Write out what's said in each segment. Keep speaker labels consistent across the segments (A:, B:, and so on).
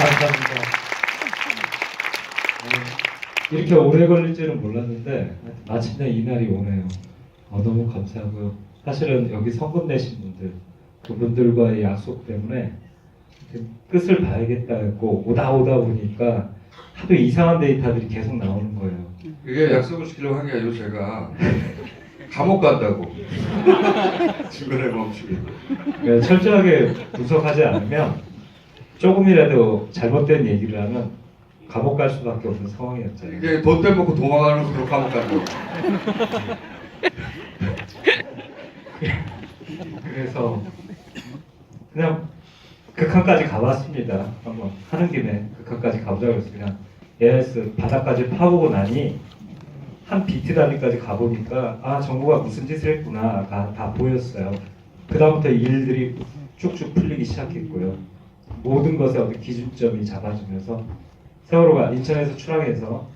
A: 감사합니다. 네, 이렇게 오래 걸릴 줄은 몰랐는데 마침내 이 날이 오네요. 어, 너무 감사하고요. 사실은 여기 성금 내신 분들 그분들과의 약속 때문에 끝을 봐야겠다 했고 오다 오다 보니까 하도 이상한 데이터들이 계속 나오는 거예요.
B: 그게 약속을 지키려고 한 게 아니고 제가 감옥 간다고 중간에 멈추면
A: 그러니까 철저하게 분석하지 않으면 조금이라도 잘못된 얘기를 하면 감옥 갈 수밖에 없는 상황이었잖아요.
B: 이게 돈 떼먹고 도망가는 것으로 감옥 간다고
A: 그래서 그냥 극한까지 가봤습니다. 한번 하는 김에 극한까지 가보자고 해서 그냥 AIS 바닥까지 파보고 나니 한 비트 단위까지 가보니까 아 정부가 무슨 짓을 했구나가 다 보였어요. 그 다음부터 일들이 쭉쭉 풀리기 시작했고요. 모든 것에 어떤 기준점이 잡아지면서 세월호가 인천에서 출항해서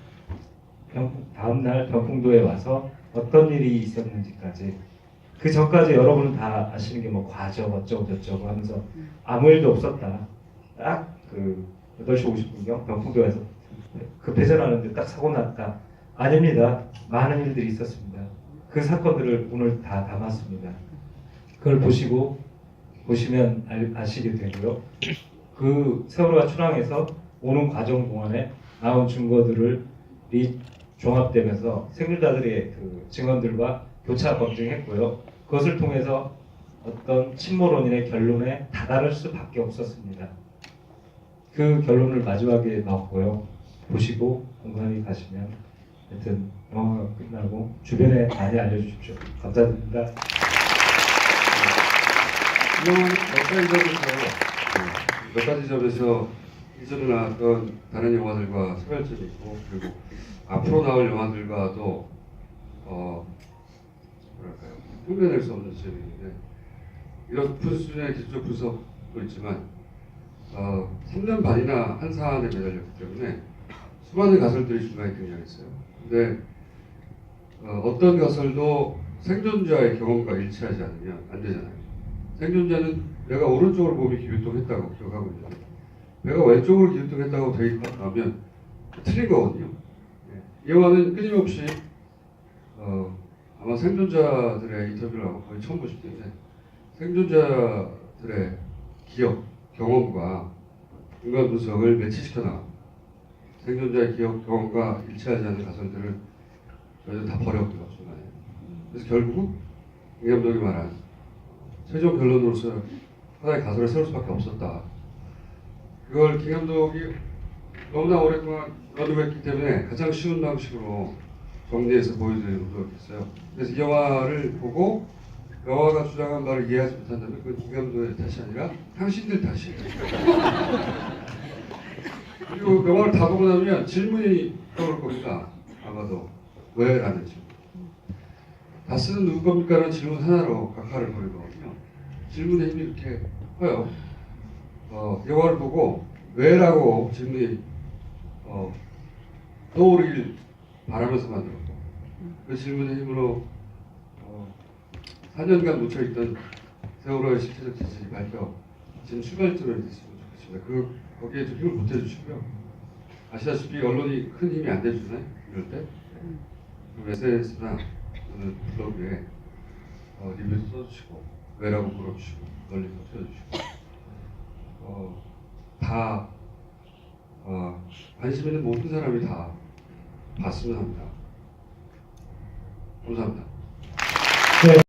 A: 병- 다음날 병풍도에 와서 어떤 일이 있었는지까지 그 전까지 여러분은 다 아시는 게 뭐 과정 어쩌고 저쩌고 하면서 아무 일도 없었다. 딱 그 8시 50분경 병풍도에서 급회전하는데 딱 사고 났다. 아닙니다. 많은 일들이 있었습니다. 그 사건들을 오늘 다 담았습니다. 그걸 보시고 보시면 알- 아시게 되고요. 그 세월호가 출항해서 오는 과정 동안에 나온 증거들을 이 종합되면서 생존자들의 그 증언들과 교차 검증했고요. 그것을 통해서 어떤 침몰원인의 결론에 다다를 수밖에 없었습니다. 그 결론을 마지막에 나왔고요. 보시고 공감이 가시면 하여튼 영화가 끝나고 주변에 많이 알려주십시오. 감사드립니다.
B: 몇 가지 점에서 몇 가지 점에서 이전에 나왔던 다른 영화들과 차별점이 있고 그리고 앞으로 나올 영화들과도 어 뭐랄까요 흉내낼 수 없는 있는데 이런 수준의 기술 분석도 있지만 어 3년 반이나 한 사안에 매달렸기 때문에 수많은 가설들이 중간에 등장했어요. 근데 어, 어떤 가설도 생존자의 경험과 일치하지 않으면 안 되잖아요. 생존자는 내가 오른쪽으로 몸이 기율동했다고 기억하고 있는데 내가 왼쪽으로 기율동했다고 대입하면 틀린 거거든요. 예. 이 영화는 끊임없이 어, 아마 생존자들의 인터뷰를 아마 거의 처음 보실 텐데 생존자들의 기억, 경험과 인간 분석을 매치시켜 나갑니다. 생존자의 기억, 경험과 일치하지 않는 가설들을 저희도 다 버렸고요, 중간에. 그래서 결국 이 감독이 말한 최종 결론으로서 하나의 가설을 세울 수밖에 없었다. 그걸 김 감독이 너무나 오랫동안 연구했기 때문에 가장 쉬운 방식으로 정리해서 보여드리는 노력했어요. 그래서 이 영화를 보고 영화가 주장한 바를 이해하지 못한다면 그건 김 감독의 탓이 아니라 당신들 탓이에요. 그리고 영화를 다 보고 나면 질문이 떠오를 겁니다. 아마도 왜 라는 질문. 다스는 누구 겁니까? 라는 질문 하나로 각하를 벌이거든요. 질문의 힘이 이렇게 커요. 어, 영화를 보고 왜라고 질문이 어, 떠오르길 바라면서 만들었고 그 질문의 힘으로 어, 4년간 묻혀있던 세월호의 실체적 지식이 밝혀 지금 출발점이 됐으면 좋겠습니다. 그 거기에 좀 힘을 보태주시고요. 아시다시피 언론이 큰 힘이 안 돼주잖아요. 이럴 때. 그럼 SNS나 또는 블로그에 어, 리뷰도 써주시고 왜라고 물어주시고 널리 퍼뜨려주시고 어, 다 어, 관심 있는 모든 사람이 다 봤으면 합니다. 감사합니다.